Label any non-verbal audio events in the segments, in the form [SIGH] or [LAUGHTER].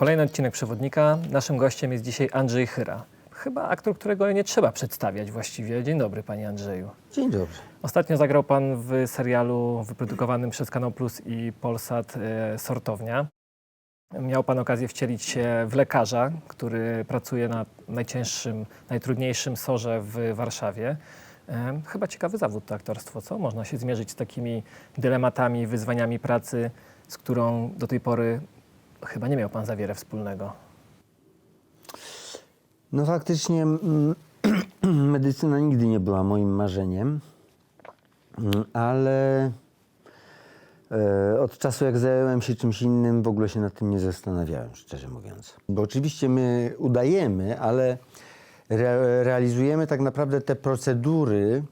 Kolejny odcinek Przewodnika. Naszym gościem jest dzisiaj Andrzej Chyra. Chyba aktor, którego nie trzeba przedstawiać właściwie. Dzień dobry, panie Andrzeju. Dzień dobry. Ostatnio zagrał pan w serialu wyprodukowanym przez Kanał Plus i Polsat e, Sortownia. Miał pan okazję wcielić się w lekarza, który pracuje na najcięższym, najtrudniejszym sorze w Warszawie. E, Chyba ciekawy zawód to aktorstwo, co? Można się zmierzyć z takimi dylematami, wyzwaniami pracy, z którą do tej pory chyba nie miał pan za wiele wspólnego. No faktycznie mm, [CLEARS THROAT] medycyna nigdy nie była moim marzeniem, Mm, ale e, od czasu jak zająłem się czymś innym, w ogóle się nad tym nie zastanawiałem, szczerze mówiąc. Bo oczywiście my udajemy, ale re, realizujemy tak naprawdę te procedury,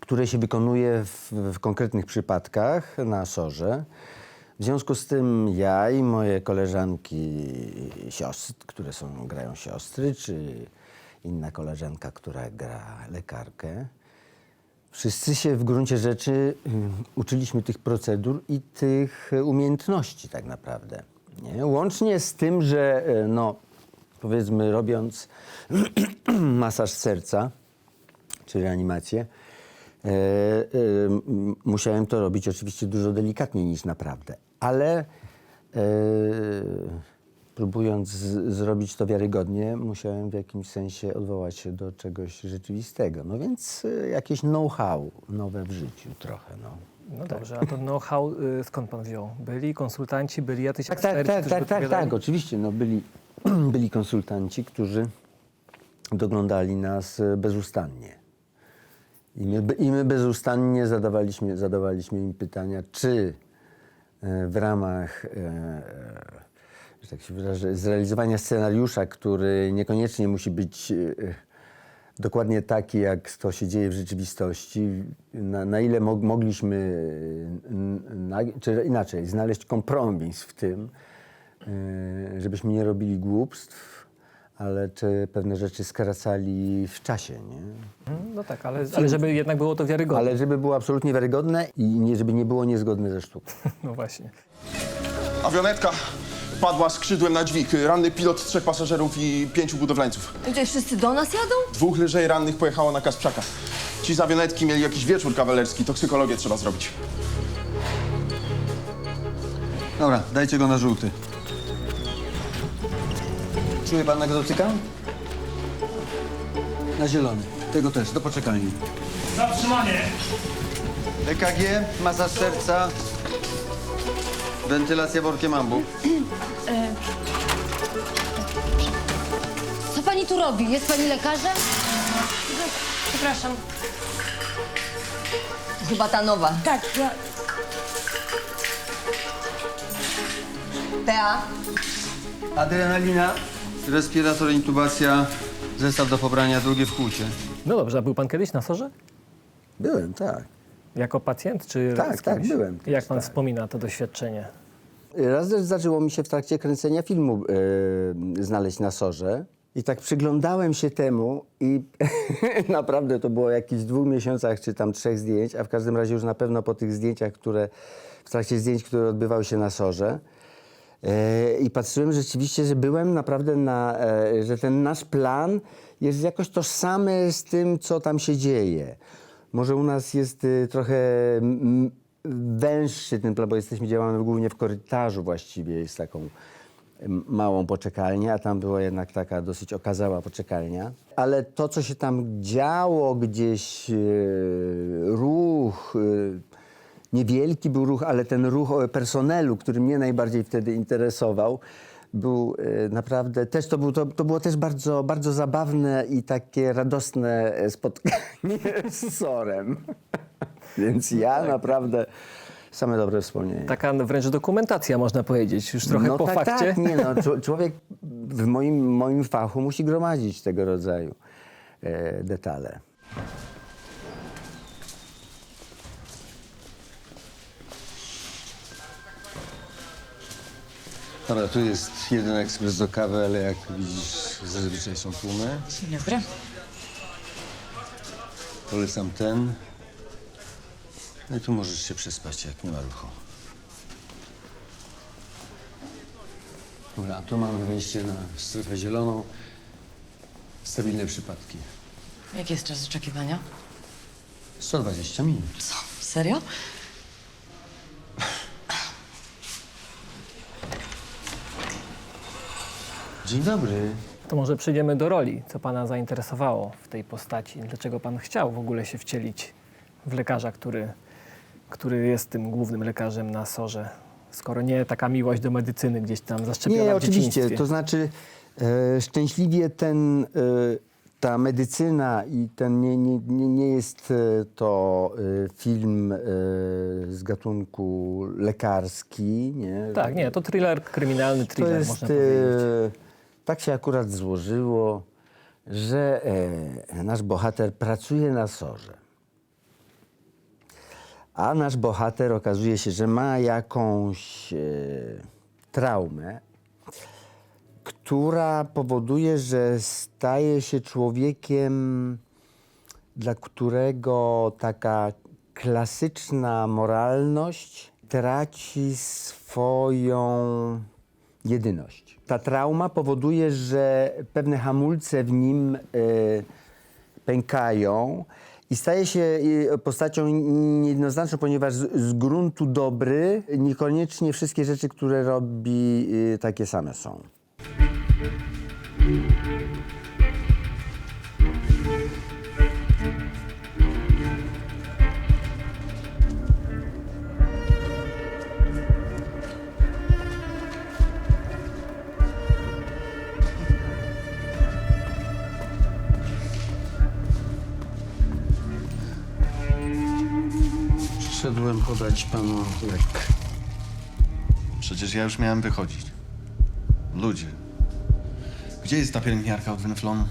które się wykonuje w, w konkretnych przypadkach na sorze. W związku z tym ja i moje koleżanki siostry, które są, grają siostry, czy inna koleżanka, która gra lekarkę, wszyscy się w gruncie rzeczy y, uczyliśmy tych procedur i tych umiejętności tak naprawdę. Nie? Łącznie z tym, że y, no, powiedzmy robiąc [CLEARS THROAT] masaż serca, czy reanimację, e, e, musiałem to robić oczywiście dużo delikatniej niż naprawdę, ale e, próbując z, zrobić to wiarygodnie, musiałem w jakimś sensie odwołać się do czegoś rzeczywistego. No więc e, jakieś know-how nowe w życiu trochę. No. No dobrze, a to know-how y, skąd pan wziął? Byli konsultanci, byli jacyś Tak, tak, eksperci, tak, tak, tak, tak, oczywiście. No, byli, [CLEARS THROAT] byli konsultanci, którzy doglądali nas e, bezustannie. I my, I my bezustannie zadawaliśmy, zadawaliśmy im pytania, czy e, w ramach, e, e, że tak się wyrażę, zrealizowania scenariusza, który niekoniecznie musi być e, dokładnie taki, jak to się dzieje w rzeczywistości, na, na ile mo, mogliśmy, e, na, czy inaczej, znaleźć kompromis w tym, e, żebyśmy nie robili głupstw, ale czy pewne rzeczy skracali w czasie, nie? Mm, No tak, ale, ale żeby jednak było to wiarygodne. Ale żeby było absolutnie wiarygodne i nie, żeby nie było niezgodne ze sztuką. [LAUGHS] No właśnie. Awionetka padła skrzydłem na dźwig. Ranny pilot, trzech pasażerów i pięciu budowlańców. I Tutaj wszyscy do nas jadą? Dwóch lżej rannych pojechało na Kasprzaka. Ci z awionetki mieli jakiś wieczór kawalerski. Toksykologię trzeba zrobić. Dobra, dajcie go na żółty. Czuje pan nagrotyka? Na zielony. Tego też, do poczekalni. Zatrzymanie! EKG, masaż serca, wentylacja workiem ambu. Co pani tu robi? Jest pani lekarzem? Przepraszam. Chyba ta nowa. Tak, ja... PA. Adrenalina, respirator, intubacja, zestaw do pobrania, drugie wkłucie. No dobrze, a był pan kiedyś na sorze? Byłem, tak. Jako pacjent czy Tak, z tak, kimś? byłem Jak pan tak. wspomina to doświadczenie? Raz też zaczęło mi się w trakcie kręcenia filmu e, znaleźć na sorze. I tak przyglądałem się temu i [LAUGHS] naprawdę to było jakichś dwóch miesiącach czy tam trzech zdjęć, a w każdym razie już na pewno po tych zdjęciach, które w trakcie zdjęć, które odbywały się na sorze. E, I patrzyłem rzeczywiście, że byłem naprawdę na, e, że ten nasz plan jest jakoś tożsamy z tym, co tam się dzieje. Może u nas jest y, trochę węższy ten plan, bo jesteśmy, działamy głównie w korytarzu właściwie, jest taką małą poczekalnię, a tam była jednak taka dosyć okazała poczekalnia. Ale to, co się tam działo gdzieś, y, ruch, y, niewielki był ruch, ale ten ruch personelu, który mnie najbardziej wtedy interesował, był e, naprawdę też to, był, to, to było też bardzo, bardzo zabawne i takie radosne e, spotkanie [LAUGHS] z Sorem. [LAUGHS] Więc ja naprawdę same dobre wspomnienia. Taka wręcz dokumentacja można powiedzieć, już trochę no po tak, fakcie. Tak, nie no, [LAUGHS] człowiek w moim, moim fachu musi gromadzić tego rodzaju e, detale. Dobra, tu jest jeden ekspres do kawy, ale jak widzisz, zazwyczaj są tłumy. Dzień dobry. Polecam ten. No i tu możesz się przespać, jak nie ma ruchu. Dobra, tu mamy wejście na strefę zieloną. Stabilne przypadki. Jaki jest czas oczekiwania? 120 minut. Co? Serio? Dzień dobry. To może przejdziemy do roli. Co pana zainteresowało w tej postaci? Dlaczego pan chciał w ogóle się wcielić w lekarza, który, który jest tym głównym lekarzem na sorze? Skoro nie taka miłość do medycyny gdzieś tam zaszczepiona Nie, w oczywiście. dzieciństwie. To znaczy, e, szczęśliwie ten, e, ta medycyna i ten nie, nie, nie, nie jest e, to e, film e, z gatunku lekarski. Nie? Tak, nie, to thriller, kryminalny To thriller, jest, można powiedzieć. Tak się akurat złożyło, że e, nasz bohater pracuje na sorze. A nasz bohater okazuje się, że ma jakąś e, traumę, która powoduje, że staje się człowiekiem, dla którego taka klasyczna moralność traci swoją jedyność. Ta trauma powoduje, że pewne hamulce w nim e, pękają i staje się e, postacią niejednoznaczną, ponieważ z, z gruntu dobry niekoniecznie wszystkie rzeczy, które robi, e, takie same są. Podać panu lek. Przecież ja już miałem wychodzić. Ludzie. Gdzie jest ta pielęgniarka od Wenflonu?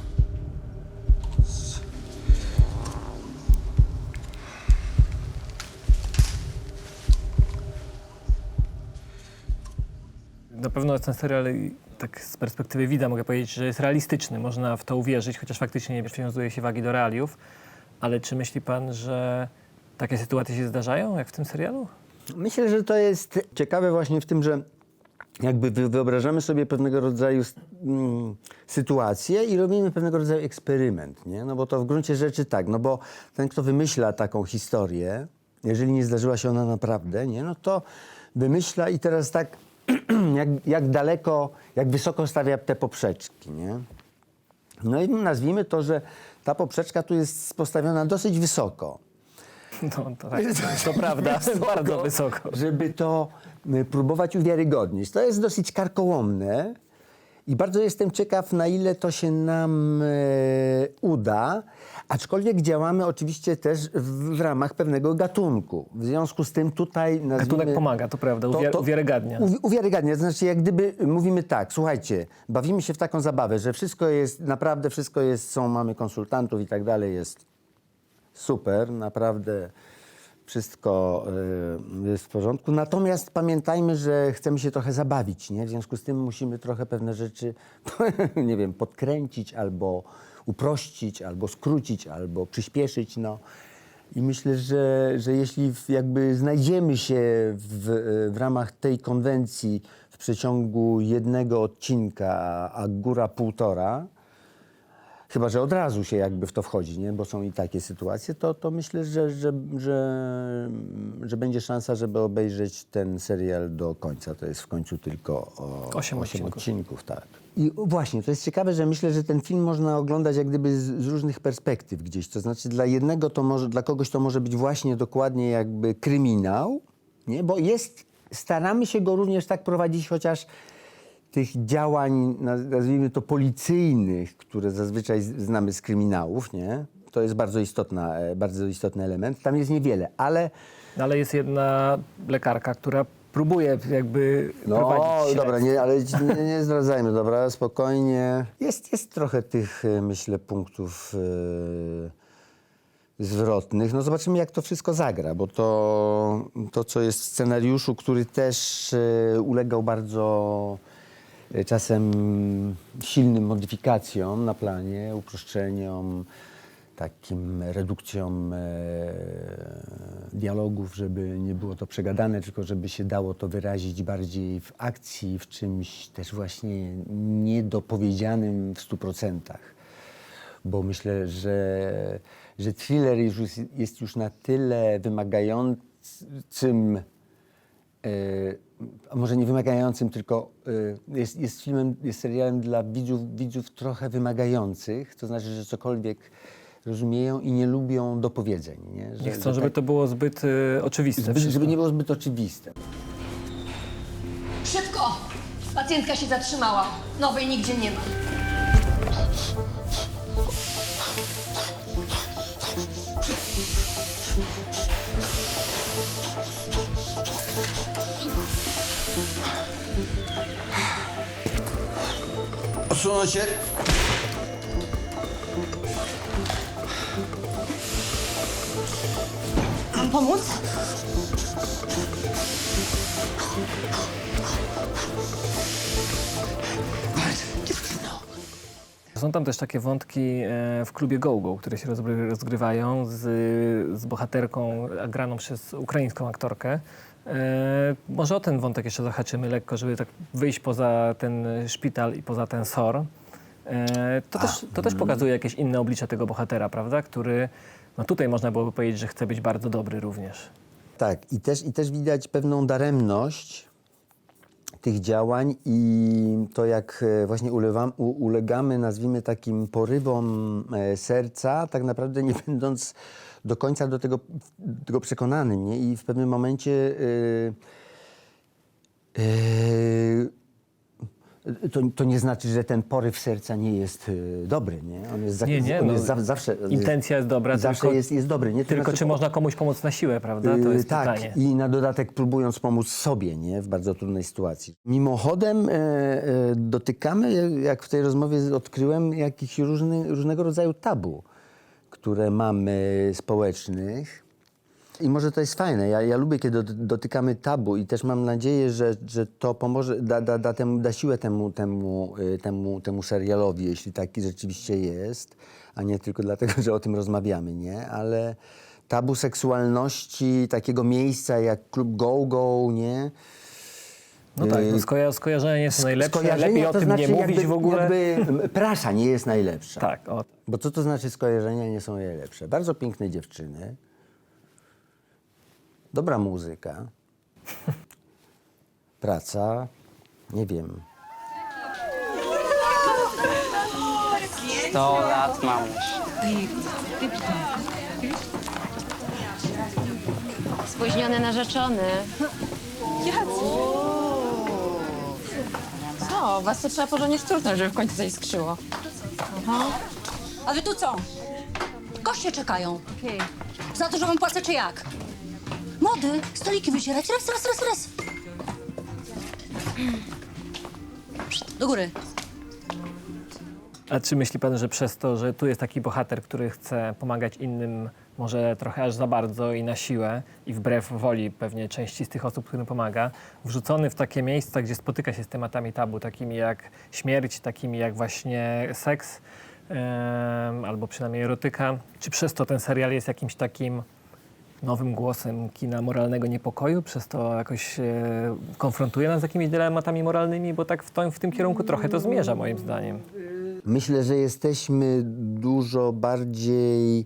Na pewno ten serial, i tak z perspektywy widza mogę powiedzieć, że jest realistyczny. Można w to uwierzyć, chociaż faktycznie nie przywiązuje się wagi do realiów. Ale czy myśli pan, że takie sytuacje się zdarzają, jak w tym serialu? Myślę, że to jest ciekawe właśnie w tym, że jakby wy- wyobrażamy sobie pewnego rodzaju mm, sytuację i robimy pewnego rodzaju eksperyment, nie? No bo to w gruncie rzeczy tak, no bo ten, kto wymyśla taką historię, jeżeli nie zdarzyła się ona naprawdę, nie? No to wymyśla i teraz tak, [CLEARS THROAT] jak, jak daleko, jak wysoko stawia te poprzeczki, nie? No i nazwijmy to, że ta poprzeczka tu jest postawiona dosyć wysoko. [LAUGHS] No, to, tak, [LAUGHS] to prawda, [LAUGHS] bardzo wysoko. żeby to y, próbować uwiarygodnić. To jest dosyć karkołomne i bardzo jestem ciekaw, na ile to się nam e, uda, aczkolwiek działamy oczywiście też w, w ramach pewnego gatunku. W związku z tym tutaj nazwijmy... Gatunek pomaga, to prawda, uwiar- uwiarygadnia. Uwi- uwiarygadnia, to znaczy jak gdyby mówimy tak, słuchajcie, bawimy się w taką zabawę, że wszystko jest, naprawdę wszystko jest, są, mamy konsultantów i tak dalej, jest super, naprawdę wszystko y, jest w porządku. Natomiast pamiętajmy, że chcemy się trochę zabawić, nie? W związku z tym musimy trochę pewne rzeczy, [LAUGHS] nie wiem, podkręcić albo uprościć, albo skrócić, albo przyspieszyć, no. I myślę, że, że jeśli jakby znajdziemy się w, w ramach tej konwencji w przeciągu jednego odcinka, a góra półtora, Chyba, że od razu się jakby w to wchodzi, nie? bo są i takie sytuacje, to, to myślę, że, że, że, że będzie szansa, żeby obejrzeć ten serial do końca. To jest w końcu tylko o Osiem osiem odcinków. odcinków. tak. I właśnie, to jest ciekawe, że myślę, że ten film można oglądać jak gdyby z, z różnych perspektyw gdzieś. To znaczy dla jednego to może, dla kogoś to może być właśnie dokładnie jakby kryminał, nie? bo jest, staramy się go również tak prowadzić, chociaż tych działań, naz- nazwijmy to policyjnych, które zazwyczaj znamy z kryminałów, nie? To jest bardzo, istotna, e, bardzo istotny element. Tam jest niewiele, ale Ale jest jedna lekarka, która próbuje jakby no prowadzić dobra, nie, ale nie, nie zdradzajmy, dobra, spokojnie. Jest, jest trochę tych, e, myślę, punktów e, zwrotnych. No zobaczymy, jak to wszystko zagra, bo to, to co jest w scenariuszu, który też e, ulegał bardzo czasem silnym modyfikacjom na planie, uproszczeniom, takim redukcją e, dialogów, żeby nie było to przegadane, tylko żeby się dało to wyrazić bardziej w akcji, w czymś też właśnie niedopowiedzianym w stu procentach. Bo myślę, że, że thriller jest, już na tyle wymagającym a może nie wymagającym, tylko e, jest, jest filmem, jest serialem dla widzów, widzów trochę wymagających, to znaczy, że cokolwiek rozumieją i nie lubią dopowiedzeń. Nie, że, Nie chcą, że żeby tak- to było zbyt y, oczywiste. zbyt, wszystko. żeby nie było zbyt oczywiste. Szybko! Pacjentka się zatrzymała. Nowej nigdzie nie ma. Odsunąć się. Mam pomóc? Są tam też takie wątki e, w klubie Go-Go, które się rozgry- rozgrywają z, z bohaterką a graną przez ukraińską aktorkę. E, może o ten wątek jeszcze zahaczymy lekko, żeby tak wyjść poza ten szpital i poza ten SOR. E, to, też, to też pokazuje jakieś inne oblicze tego bohatera, prawda? Który, no tutaj można byłoby powiedzieć, że chce być bardzo dobry również. Tak, i też, i też widać pewną daremność tych działań i to, jak e, właśnie ulewam, u, ulegamy, nazwijmy takim porywom serca, tak naprawdę nie [LAUGHS] będąc do końca do tego, tego przekonanym. Nie? I w pewnym momencie e, e, to, to nie znaczy, że ten poryw serca nie jest e, dobry. Nie? On jest, Nie, nie, on no, jest za, zawsze. Intencja jest dobra, zawsze tylko, jest, jest dobry. Nie? To tylko znaczy, czy można komuś pomóc na siłę, prawda? To Yy, jest tak, pytanie. i na dodatek próbując pomóc sobie nie? w bardzo trudnej sytuacji. Mimochodem e, e, dotykamy, jak w tej rozmowie odkryłem, jakichś różny, różnego rodzaju tabu, które mamy społecznych. I może to jest fajne. Ja, ja lubię, kiedy dot- dotykamy tabu i też mam nadzieję, że, że to pomoże, da, da, da, temu, da siłę temu, temu, y, temu, temu serialowi, jeśli taki rzeczywiście jest, a nie tylko dlatego, że o tym rozmawiamy, nie? Ale tabu seksualności, takiego miejsca jak klub Go Go, nie? No tak, no Yy, skoja- skojarzenia nie są najlepsze, Skojarzenia lepiej o to tym znaczy nie mówić jakby, w ogóle. Jakby prasa nie jest najlepsza. Tak, o, Bo co to znaczy skojarzenia nie są najlepsze? Bardzo piękne dziewczyny, dobra muzyka, [LAUGHS] praca, nie wiem. 100 lat mamuś. Spóźniony narzeczony. Co? Was to trzeba porządnie szturchnąć, żeby w końcu coś skrzyło. A wy tu co? Goście czekają. Za to, że wam płacę, czy jak? Młody, stoliki wycierać. Raz, raz, raz, raz. Do góry. A czy myśli pan, że przez to, że tu jest taki bohater, który chce pomagać innym, może trochę aż za bardzo i na siłę, i wbrew woli pewnie części z tych osób, którym pomaga, wrzucony w takie miejsca, gdzie spotyka się z tematami tabu, takimi jak śmierć, takimi jak właśnie seks, albo przynajmniej erotyka, czy przez to ten serial jest jakimś takim nowym głosem kina moralnego niepokoju, przez to jakoś e, konfrontuje nas z jakimiś dylematami moralnymi, bo tak w, w tym kierunku trochę to zmierza moim zdaniem. Myślę, że jesteśmy dużo bardziej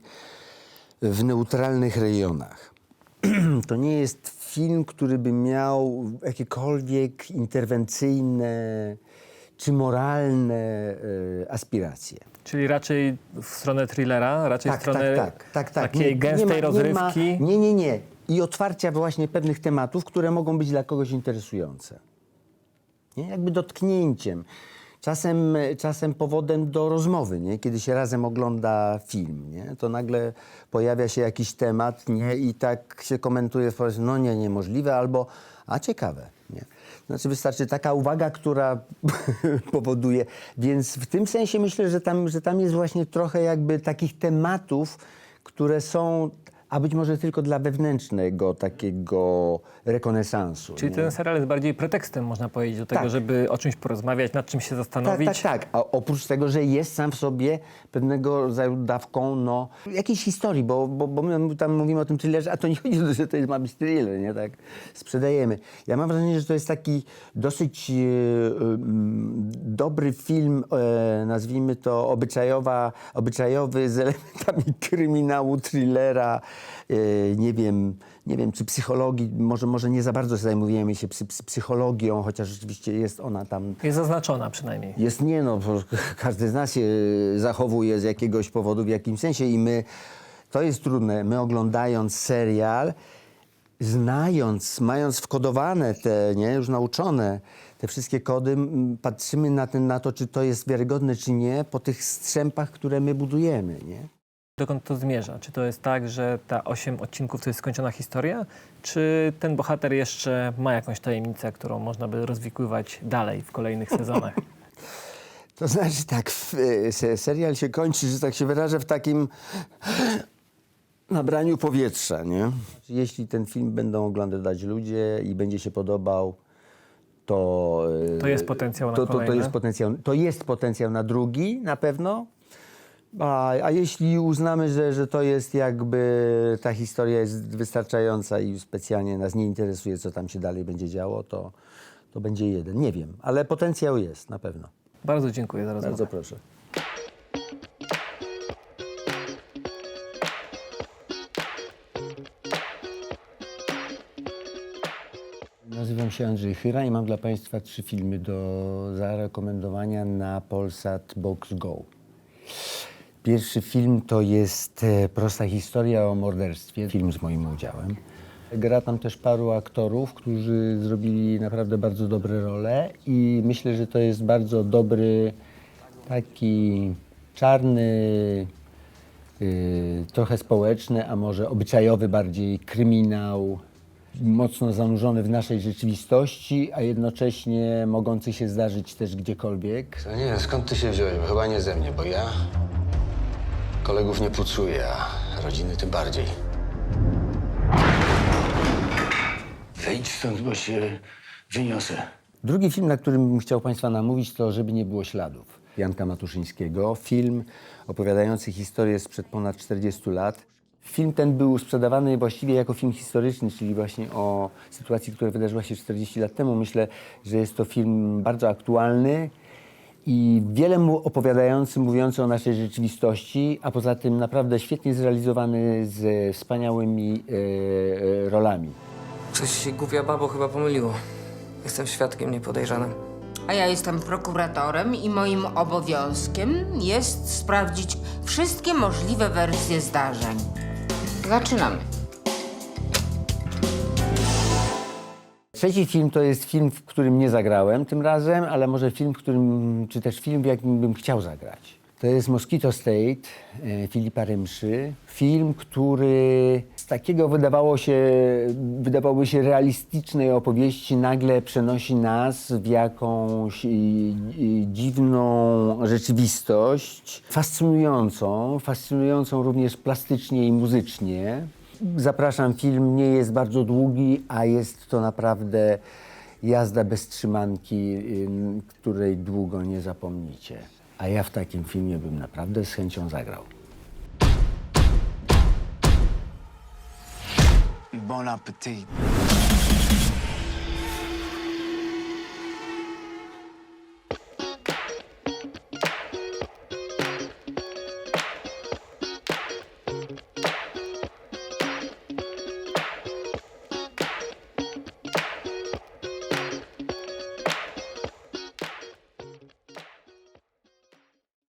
w neutralnych rejonach. [CLEARS THROAT] To nie jest film, który by miał jakiekolwiek interwencyjne czy moralne e, aspiracje. Czyli raczej w stronę thrillera, raczej w Tak, stronę tak, tak, tak, tak. takiej gęstej ma- rozrywki. Nie, nie, nie. I otwarcia właśnie pewnych tematów, które mogą być dla kogoś interesujące. Nie? Jakby dotknięciem. Czasem, czasem powodem do rozmowy, nie? kiedy się razem ogląda film, nie? to nagle pojawia się jakiś temat nie? i tak się komentuje w no nie, niemożliwe, albo a ciekawe. Nie? Znaczy wystarczy taka uwaga, która [LAUGHS] powoduje. Więc w tym sensie myślę, że tam, że tam jest właśnie trochę jakby takich tematów, które są a być może tylko dla wewnętrznego takiego rekonesansu. Czyli nie? ten serial jest bardziej pretekstem, można powiedzieć, do tego, Tak. żeby o czymś porozmawiać, nad czym się Tak, zastanowić. tak, tak. A oprócz tego, że jest sam w sobie pewnego rodzaju dawką no, jakiejś historii, bo, bo, bo my tam mówimy o tym thrillerze, a to nie chodzi o to, że to jest, ma być thriller, nie? Tak sprzedajemy. Ja mam wrażenie, że to jest taki dosyć e, mm, dobry film, e, nazwijmy to obyczajowa, obyczajowy z elementami kryminału, thrillera, e, nie wiem, nie wiem, czy psychologii, może, może nie za bardzo zajmujemy się psy, psy, psychologią, chociaż rzeczywiście jest ona tam Jest zaznaczona przynajmniej. jest nie, no, bo [LAUGHS] każdy z nas się zachowuje z jakiegoś powodu w jakimś sensie i my, to jest trudne, my oglądając serial, znając, mając wkodowane te, nie, już nauczone te wszystkie kody, patrzymy na, ten, na to, czy to jest wiarygodne, czy nie, po tych strzępach, które my budujemy, nie? Dokąd to zmierza? Czy to jest tak, że ta osiem odcinków to jest skończona historia, czy ten bohater jeszcze ma jakąś tajemnicę, którą można by rozwikływać dalej w kolejnych [LAUGHS] sezonach? To znaczy tak, serial się kończy, że tak się wyrażę, w takim nabraniu powietrza, nie? Jeśli ten film będą oglądać ludzie i będzie się podobał, to... To jest potencjał na to, to, to jest potencjał. To jest potencjał na drugi, na pewno. A, a jeśli uznamy, że, że to jest jakby, ta historia jest wystarczająca i specjalnie nas nie interesuje, co tam się dalej będzie działo, to, to będzie jeden. Nie wiem, ale potencjał jest, na pewno. Bardzo dziękuję za rozmowę. Bardzo proszę. Nazywam się Andrzej Chyra i mam dla Państwa trzy filmy do zarekomendowania na Polsat Box Go. Pierwszy film to jest e, prosta historia o morderstwie, film z moim udziałem. Gra tam też paru aktorów, którzy zrobili naprawdę bardzo dobre role i myślę, że to jest bardzo dobry, taki czarny, y, trochę społeczny, a może obyczajowy bardziej kryminał, mocno zanurzony w naszej rzeczywistości, a jednocześnie mogący się zdarzyć też gdziekolwiek. To nie, skąd ty się wziąłeś? Chyba nie ze mnie, bo ja kolegów nie pucuję, a rodziny tym bardziej. Wyjdź stąd, bo się wyniosę. Drugi film, na którym bym chciał Państwa namówić, to Żeby nie było śladów Janka Matuszyńskiego. Film opowiadający historię sprzed ponad 40 lat. Film ten był sprzedawany właściwie jako film historyczny, czyli właśnie o sytuacji, która wydarzyła się 40 lat temu. Myślę, że jest to film bardzo aktualny i wiele mu opowiadający, mówiący o naszej rzeczywistości, a poza tym naprawdę świetnie zrealizowany z wspaniałymi e, e, rolami. Coś się głupia babo chyba pomyliło. Jestem świadkiem, nie podejrzanym. A ja jestem prokuratorem i moim obowiązkiem jest sprawdzić wszystkie możliwe wersje zdarzeń. Zaczynamy. Trzeci film to jest film, w którym nie zagrałem tym razem, ale może film, w którym, czy też film, w jakim bym chciał zagrać. To jest Mosquito State e, Filipa Rymszy. Film, który z takiego wydawało się, wydawałoby się realistycznej opowieści nagle przenosi nas w jakąś i, i, dziwną rzeczywistość, fascynującą, fascynującą również plastycznie i muzycznie. Zapraszam, film nie jest bardzo długi, a jest to naprawdę jazda bez trzymanki, ym, której długo nie zapomnicie. A ja w takim filmie bym naprawdę z chęcią zagrał. Bon appetit.